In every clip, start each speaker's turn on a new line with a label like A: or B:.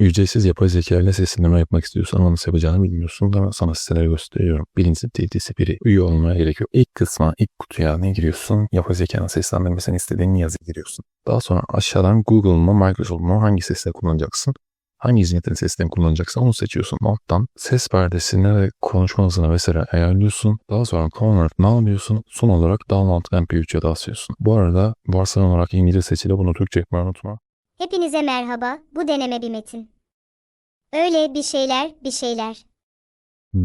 A: Ücretsiz yapay zeka ile seslendirme yapmak istiyorsan ama nasıl yapacağını bilmiyorsun da sana siteleri gösteriyorum. Birincisi DTC biri. Üye olmaya gerek yok. İlk kısma, ilk kutuya ne giriyorsun? Yapay zekanın seslendirmesini istediğin yazı giriyorsun. Daha sonra aşağıdan Google mu, Microsoft mu hangi sesle kullanacaksın? Hangi hizmetin seslerini kullanacaksan onu seçiyorsun. Alttan ses perdesini ve konuşma hızını vesaire ayarlıyorsun. Daha sonra Convert ne alıyorsun? Son olarak Download MP3'e de asıyorsun. Bu arada varsayılan olarak İngilizce seçili bunu Türkçe yapmayı unutma.
B: Hepinize merhaba, bu deneme bir metin. Öyle bir şeyler, bir şeyler.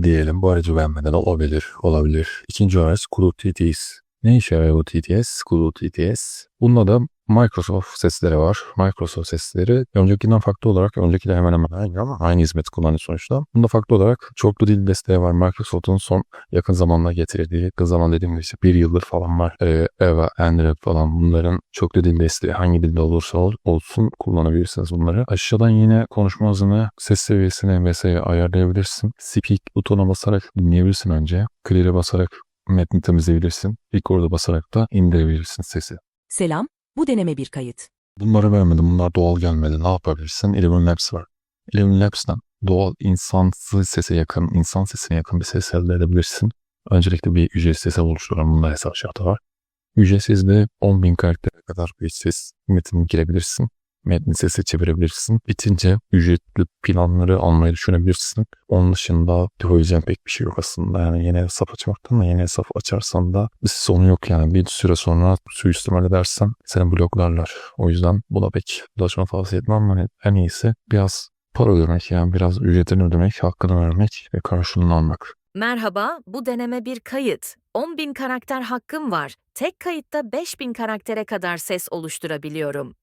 A: Diyelim bu aracı beğenmeden olabilir, olabilir. İkinci araç Kudu TTS. Ne işe yarıyor TTS? Kudu TTS. Bunda da Microsoft sesleri var. Microsoft sesleri öncekinden farklı olarak öncekiyle hemen hemen aynı ama aynı hizmet kullanıyor sonuçta. Bunda farklı olarak çoklu dil desteği var. Microsoft'un son yakın zamanda getirdiği, yakın zaman dediğim gibi işte bir yıldır falan var. Ee, Eva, Android falan bunların çoklu dil desteği hangi dilde olursa ol- olsun kullanabilirsiniz bunları. Aşağıdan yine konuşma hızını, ses seviyesini vesaire ayarlayabilirsin. Speak butonuna basarak dinleyebilirsin önce. Clear'e basarak metni temizleyebilirsin. Record'a basarak da indirebilirsin sesi.
C: Selam, bu deneme bir kayıt.
A: Bunları vermedim. Bunlar doğal gelmedi. Ne yapabilirsin? Eleven Labs var. Eleven Labs'ten doğal insansı sese yakın, insan sesine yakın bir ses elde edebilirsin. Öncelikle bir ücretsiz hesap oluşturalım. Bunda hesap şartı var. Ücretsiz de 10.000 karaktere kadar bir ses metini girebilirsin. Metni sese çevirebilirsin. Bitince ücretli planları almayı düşünebilirsin. Onun dışında söyleyeceğim pek bir şey yok aslında. Yani yeni hesap açmaktan da yeni hesap açarsan da bir sonu yok yani. Bir süre sonra suistimal edersen seni bloklarlar. O yüzden buna pek bulaşma tavsiye etmem. Hani en iyisi biraz para ödemek yani biraz ücretini ödemek, hakkını vermek ve karşılığını almak.
D: Merhaba, bu deneme bir kayıt. 10.000 karakter hakkım var. Tek kayıtta 5.000 karaktere kadar ses oluşturabiliyorum.